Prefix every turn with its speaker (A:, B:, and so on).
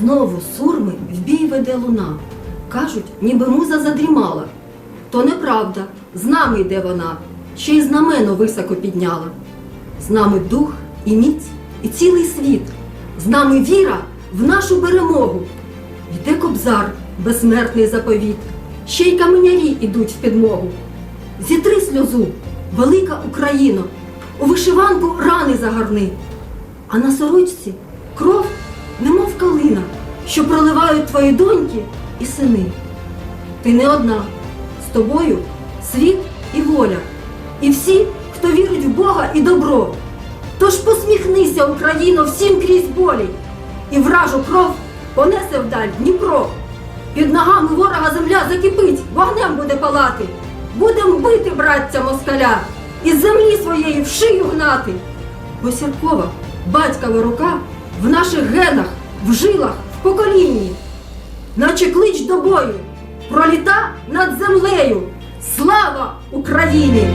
A: Знову сурми в бій веде луна. Кажуть, ніби муза задрімала. То неправда, з нами йде вона, ще й знамено високо підняла. З нами дух і міць, і цілий світ. З нами віра в нашу перемогу. Йде кобзар, безсмертний заповіт, ще й каменярі ідуть в підмогу. Зітри сльозу, велика Україно, у вишиванку рани загорни, а на сорочці кров, немов що проливають твої доньки і сини. Ти не одна, з тобою світ і воля, і всі, хто вірить в Бога і добро. Тож посміхнися, Україно, всім крізь болі, і вражу кров понесе вдаль Дніпро. Під ногами ворога земля закипить, вогнем буде палати. Будем бити, браття москаля, із землі своєї в шию гнати. Бо сіркова, батькова рука в наших генах, в жилах, в поколінні. Наче клич до бою, проліта над землею. Слава Україні!